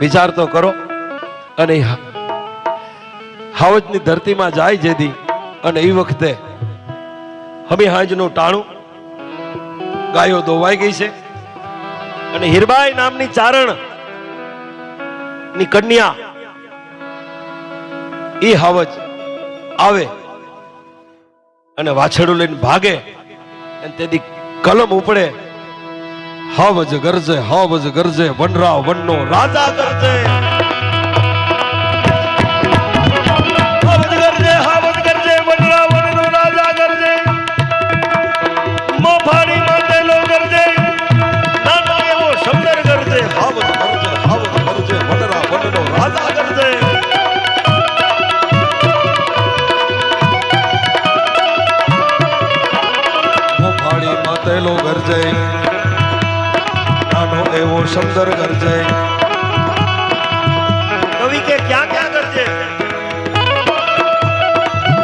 વિચાર તો કરો. અને હાવજની ધરતીમાં જાય જેદી અને એ વખતે હમી હાંજનું ટાણું ગાયો દોવાઈ ગઈ છે. અને હીરબાઈ નામની ચારણની કન્યા એ હાવજ આવે અને વાછડું લઈને ભાગે અને તેથી કલમ ઉપડે હાવજ ગરજે હાવજ ગરજે વનરા વનનો રાજા ગરજે. એવો ગરજે કવિ કે ક્યાં ક્યાં ગરજે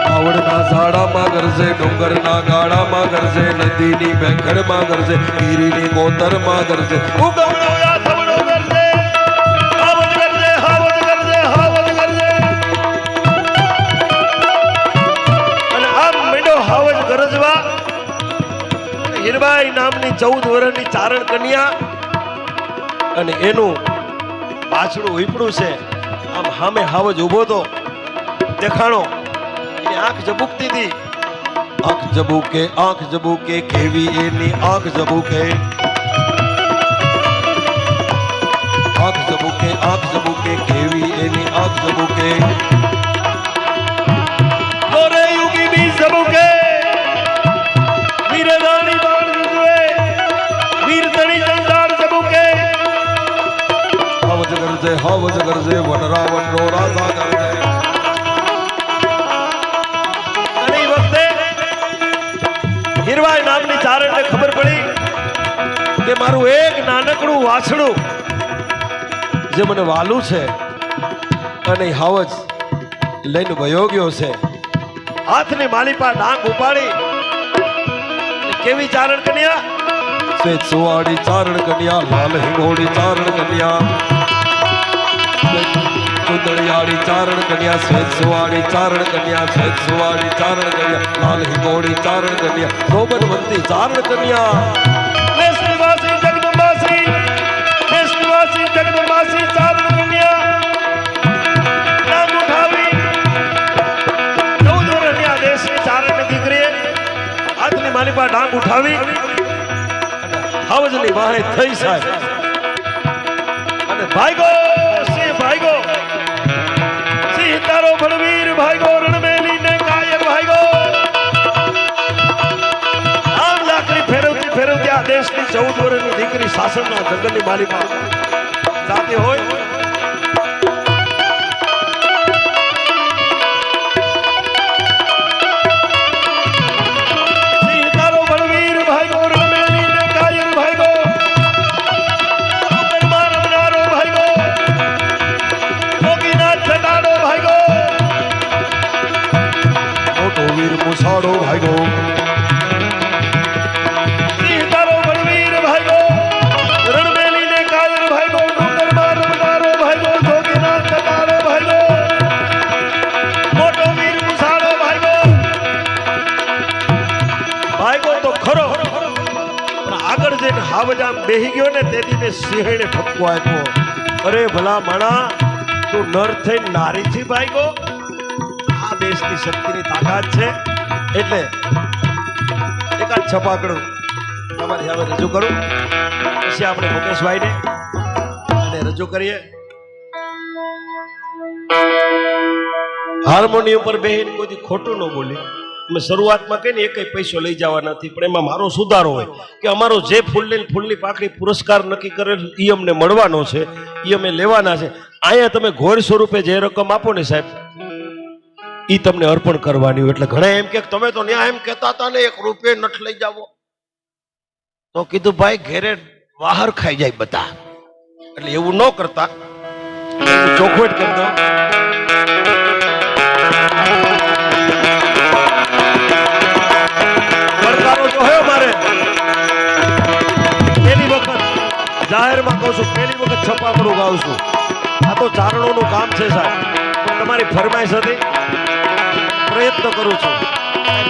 આવડના ઝાડામાં ગરજે ડુંગરના ગાડામાં ગરજે નદીની બેંખડમાં ગરજે ગીરીની ગોતરમાં ગરજે ગરજવા હીરબાઈ નામની ચૌદ વર્ષની ચારણ કન્યા અને એનું પાછળું વીપડું છે. આમ હામે હાવજ ઊભો તો દેખાણો. એ આંખ જબુકતી હતી. આંખ ઝબુકે આંખ ઝબુકે કેવી એની આંખ ઝબુકે? આંખ જબુકે આંખ ઝબુકે કેવી એની આંખ ઝબુકે? દોરે યુગી બી ઝબુકે. હાવજ કરજે હાવજ ગરજે વનરાવન કરજે. એ વખતે હીરવાઈ નામની ચારણને ખબર પડી કે મારું એક નાનકડું વાછડું જે મને વાલું છે અને હાવજ લઈને વયો ગયો છે. હાથની માલિપા ડાંગ ઉપાડી કેવી ચારણ કન્યા? સુવાડી ચારણ કન્યા લાલ હિંગોડી ચારણ કન્યા. ચુંદડિયાળી ચારણ કન્યા શ્વેત સુવાળી ચારણ કન્યા શ્વેત સુવાળી ચારણ કન્યા લાલ હિંગોળી ચારણ કન્યા શોભનવંતી ચારણ કન્યા દેશનિવાસી જગદંબાસી દેશનિવાસી જગદંબાસી ચારણ કન્યા નામ ઉઠાવી ચૌદ વર્ષની આ દેશની ચારણની દીકરીએ હાથની માલિપા ડાંગ ઉઠાવી હાવજની વાહે થઈ સાહેબ અને ભાઈગો સિંહ દેશની ચૌદ વર્ષની દીકરી સાસણના જંગલની માલિકા જાતી હોય હાવજામ બેહી ગયો ને મેં સિંહણે ઠપકો આપ્યો. અરે ભલા માણા, તું નર થઈને નારીથી ભાઈગો આ દેશની શક્તિની તાકાત છે. એટલે એકાદ છપાકડું તમારી સામે રજૂ કરું. પછી આપણે મુકેશભાઈને અને રજૂ કરીએ. હાર્મોનિયમ પર બેહીને કોઈ ખોટું ન બોલી. અમે શરૂઆતમાં કહીને એક પૈસો લઈ જવા નથી, પણ એમાં મારો સુધારો હોય કે અમારો જે ફૂલની ફૂલની પાકડી પુરસ્કાર નક્કી કરેલ એ અમને મળવાનો છે એ અમે લેવાના છે. અહીંયા તમે ઘોર સ્વરૂપે જે રકમ આપો ને સાહેબ એ તમને અર્પણ કરવાની એટલે ઘણા એમ કે તમે તો ન્યા એમ કહેતા હતા ને, એક રૂપિયો નઠ લઈ જાવો. તો કીધું, ભાઈ, ઘેરે બહાર ખાઈ જાય બધા. એટલે એવું ન કરતા. ચોખવટ કરી દો જાહેરમાં કહું છું, પહેલી વખત છપાકડું ગાઉં છું. આ તો ચારણોનું કામ છે સાહેબ. પણ તમારી ફરમાઈશ હતી. પ્રયત્ન કરું છું.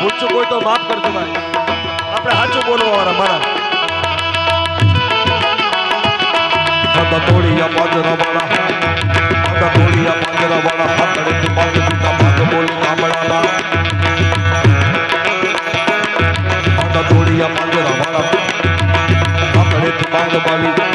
ભૂલચું કોઈ તો માફ કરજો ભાઈ. આપણે સાચું બોલવા વાળા મારા. તોડિયા પાંજરા વાળા તોડિયા પાંજરા વાળા હાથડેથી પાંચ પીતા પાંચ બોલી કામડાના તોડિયા પાંચ બોલી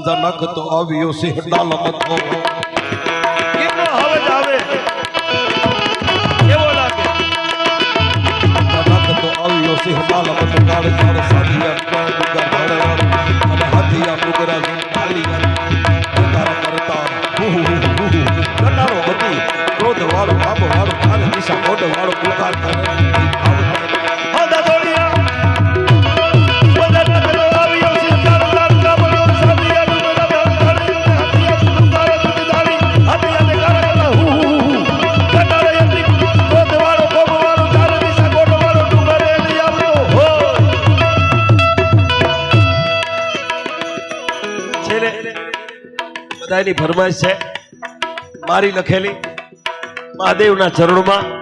જનક તો આવ્યો સિંહ ડાલ મથો જનક તો આવ્યો સિંહ ડાલ મથ કાળજી હૃદયની ફરમાઈશ છે. મારી લખેલી. મહાદેવના ચરણમાં